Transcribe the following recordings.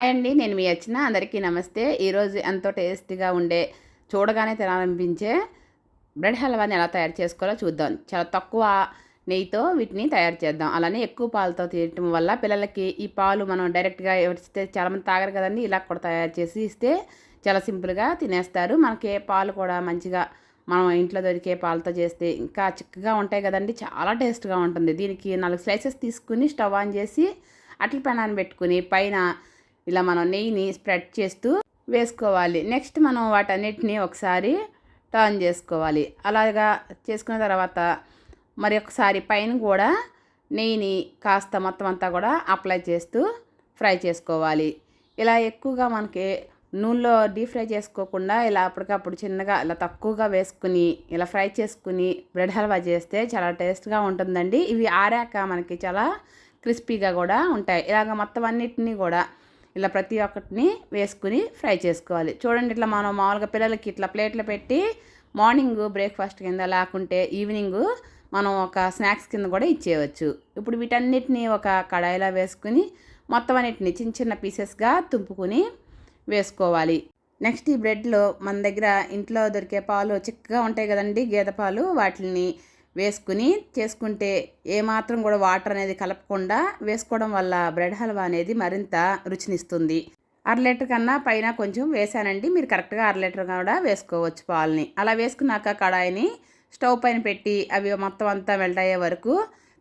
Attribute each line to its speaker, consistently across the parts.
Speaker 1: Hi అండి. నేను మీ వచ్చిన అందరికీ నమస్తే. ఈరోజు ఎంతో టేస్టీగా ఉండే చూడగానే తినాలనిపించే బ్రెడ్ హల్వాని ఎలా తయారు చేసుకోవాలో చూద్దాం. చాలా తక్కువ నెయ్యితో వీటిని తయారు చేద్దాం. అలానే ఎక్కువ పాలతో తీయటం వల్ల పిల్లలకి ఈ పాలు మనం డైరెక్ట్గా ఇస్తే చాలామంది తాగరు కదండి ఇలా కూడా తయారు చేసి ఇస్తే చాలా సింపుల్గా తినేస్తారు. మనకి పాలు కూడా మంచిగా మనం ఇంట్లో దొరికే పాలతో చేస్తే ఇంకా చిక్కగా ఉంటాయి కదండి చాలా టేస్ట్గా ఉంటుంది. దీనికి నాలుగు స్లైసెస్ తీసుకుని స్టవ్ ఆన్ చేసి అట్ల పెనాన్ని పెట్టుకుని పైన ఇలా మనం నెయ్యిని స్ప్రెడ్ చేస్తూ వేసుకోవాలి. నెక్స్ట్ మనం వాటన్నిటిని ఒకసారి టర్న్ చేసుకోవాలి. అలాగా చేసుకున్న తర్వాత మరి ఒకసారి పైన కూడా నెయ్యిని కాస్త మొత్తం అంతా కూడా అప్లై చేస్తూ ఫ్రై చేసుకోవాలి. ఇలా ఎక్కువగా మనకి నూనెలో డీప్ ఫ్రై చేసుకోకుండా ఇలా అప్పటికప్పుడు చిన్నగా ఇలా తక్కువగా వేసుకుని ఇలా ఫ్రై చేసుకుని బ్రెడ్ హల్వా చేస్తే చాలా టేస్ట్గా ఉంటుందండి. ఇవి ఆరాక మనకి చాలా క్రిస్పీగా కూడా ఉంటాయి. ఇలాగ మొత్తం అన్నిటినీ కూడా ఇలా ప్రతి ఒక్కటిని వేసుకుని ఫ్రై చేసుకోవాలి. చూడండి ఇట్లా మనం మామూలుగా పిల్లలకి ఇట్లా ప్లేట్లో పెట్టి మార్నింగ్ బ్రేక్ఫాస్ట్ కింద లేకుంటే ఈవినింగ్ మనం ఒక స్నాక్స్ కింద కూడా ఇచ్చేయవచ్చు ఇప్పుడు వీటన్నిటిని ఒక కడాయిలో వేసుకుని మొత్తం అన్నిటిని చిన్న చిన్న పీసెస్గా తుంపుకుని వేసుకోవాలి. నెక్స్ట్ ఈ బ్రెడ్లో మన దగ్గర ఇంట్లో దొరికే పాలు చిక్కగా ఉంటాయి కదండి గేదె పాలు వాటిని వేసుకుని చేసుకుంటే ఏమాత్రం కూడా వాటర్ అనేది కలపకుండా వేసుకోవడం వల్ల బ్రెడ్ హల్వా అనేది మరింత రుచినిస్తుంది. అర లీటర్ కన్నా పైన కొంచెం వేసానండి. మీరు కరెక్ట్గా అర లీటర్ కూడా వేసుకోవచ్చు పాలని. అలా వేసుకున్నాక కడాయిని స్టవ్ పైన పెట్టి అవి మొత్తం అంతా వెళ్ళయ్యే అయ్యే వరకు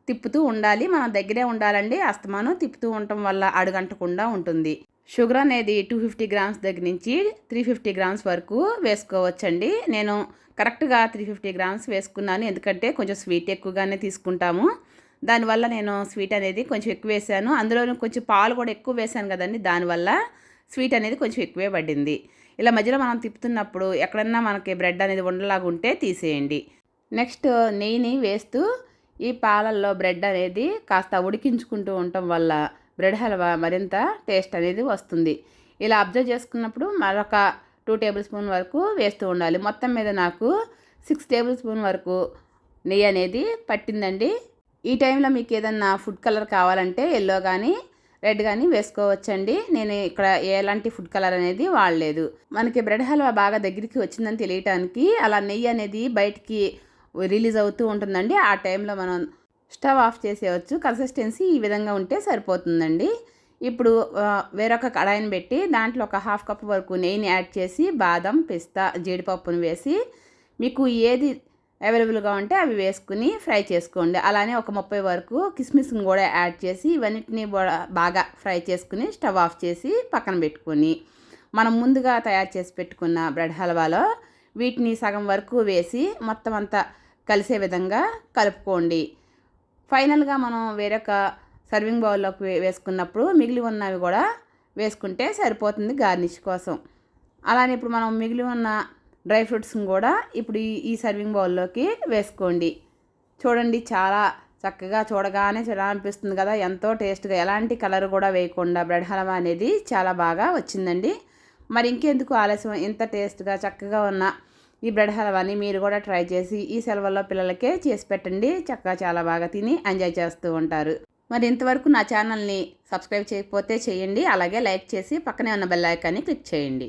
Speaker 1: తిప్పుతూ ఉండాలి. మన దగ్గరే ఉండాలండి. అస్తమానం తిప్పుతూ ఉండటం వల్ల అడుగంటకుండా ఉంటుంది. షుగర్ అనేది టూ ఫిఫ్టీ గ్రామ్స్ దగ్గర నుంచి త్రీ ఫిఫ్టీ గ్రామ్స్ వరకు వేసుకోవచ్చండి. నేను కరెక్ట్గా త్రీ ఫిఫ్టీ గ్రామ్స్ వేసుకున్నాను. ఎందుకంటే కొంచెం స్వీట్ ఎక్కువగానే తీసుకుంటాము. దానివల్ల నేను స్వీట్ అనేది కొంచెం ఎక్కువ వేసాను. అందులోనూ కొంచెం పాలు కూడా ఎక్కువ వేసాను కదండి. దానివల్ల స్వీట్ అనేది కొంచెం ఎక్కువే పడింది. ఇలా మధ్యలో మనం తిప్పుతున్నప్పుడు ఎక్కడన్నా మనకి బ్రెడ్ అనేది ఉండలాగా ఉంటే తీసేయండి. నెక్స్ట్ నెయ్యిని వేస్తూ ఈ పాలల్లో బ్రెడ్ అనేది కాస్త ఉడికించుకుంటూ ఉండటం వల్ల బ్రెడ్ హల్వా మరింత టేస్ట్ అనేది వస్తుంది. ఇలా అబ్జర్వ్ చేసుకున్నప్పుడు మరొక టూ టేబుల్ స్పూన్ వరకు వేస్తూ ఉండాలి. మొత్తం మీద నాకు సిక్స్ టేబుల్ స్పూన్ వరకు నెయ్యి అనేది పట్టిందండి. ఈ టైంలో మీకు ఏదన్నా ఫుడ్ కలర్ కావాలంటే ఎల్లో కానీ రెడ్ కానీ వేసుకోవచ్చండి. నేను ఇక్కడ ఎలాంటి ఫుడ్ కలర్ అనేది వాడలేదు. మనకి బ్రెడ్ హల్వా బాగా దగ్గరికి వచ్చిందని తెలియటానికి అలా నెయ్యి అనేది బయటికి రిలీజ్ అవుతూ ఉంటుందండి. ఆ టైంలో మనం స్టవ్ ఆఫ్ చేసేయచ్చు. కన్సిస్టెన్సీ ఈ విధంగా ఉంటే సరిపోతుందండి. ఇప్పుడు వేరొక కడాయిని పెట్టి దాంట్లో ఒక హాఫ్ కప్ వరకు నెయ్యిని యాడ్ చేసి బాదం పిస్తా జీడిపప్పును వేసి మీకు ఏది అవైలబుల్గా ఉంటే అవి వేసుకుని ఫ్రై చేసుకోండి. అలానే ఒక ముప్పై వరకు కిస్మిస్ని కూడా యాడ్ చేసి ఇవన్నిటిని బాగా ఫ్రై చేసుకుని స్టవ్ ఆఫ్ చేసి పక్కన పెట్టుకొని మనం ముందుగా తయారు చేసి పెట్టుకున్న బ్రెడ్ హల్వాలో వీటిని సగం వరకు వేసి మొత్తం అంతా కలిసే విధంగా కలుపుకోండి. ఫైనల్గా మనం వేరొక సర్వింగ్ బౌల్లోకి వేసుకున్నప్పుడు మిగిలి ఉన్నవి కూడా వేసుకుంటే సరిపోతుంది గార్నిష్ కోసం. అలానే ఇప్పుడు మనం మిగిలి ఉన్న డ్రై ఫ్రూట్స్ని కూడా ఇప్పుడు ఈ సర్వింగ్ బౌల్లోకి వేసుకోండి. చూడండి చాలా చక్కగా చూడగానే అనిపిస్తుంది కదా ఎంతో టేస్ట్గా ఎలాంటి కలర్ కూడా వేయకుండా బ్రెడ్ హల్వా అనేది చాలా బాగా వచ్చిందండి. మరి ఇంకెందుకు ఆలస్యం ఇంత టేస్ట్గా చక్కగా ఉన్న ఈ బ్రెడ్ హల్వాని మీరు కూడా ట్రై చేసి ఈ సెలవుల్లో పిల్లలకే చేసి పెట్టండి. చక్కగా చాలా బాగా తిని ఎంజాయ్ చేస్తూ ఉంటారు. మరి ఇంతవరకు నా ఛానల్ని సబ్స్క్రైబ్ చేయకపోతే చేయండి. అలాగే లైక్ చేసి పక్కనే ఉన్న బెల్ ఐకాన్ని క్లిక్ చేయండి.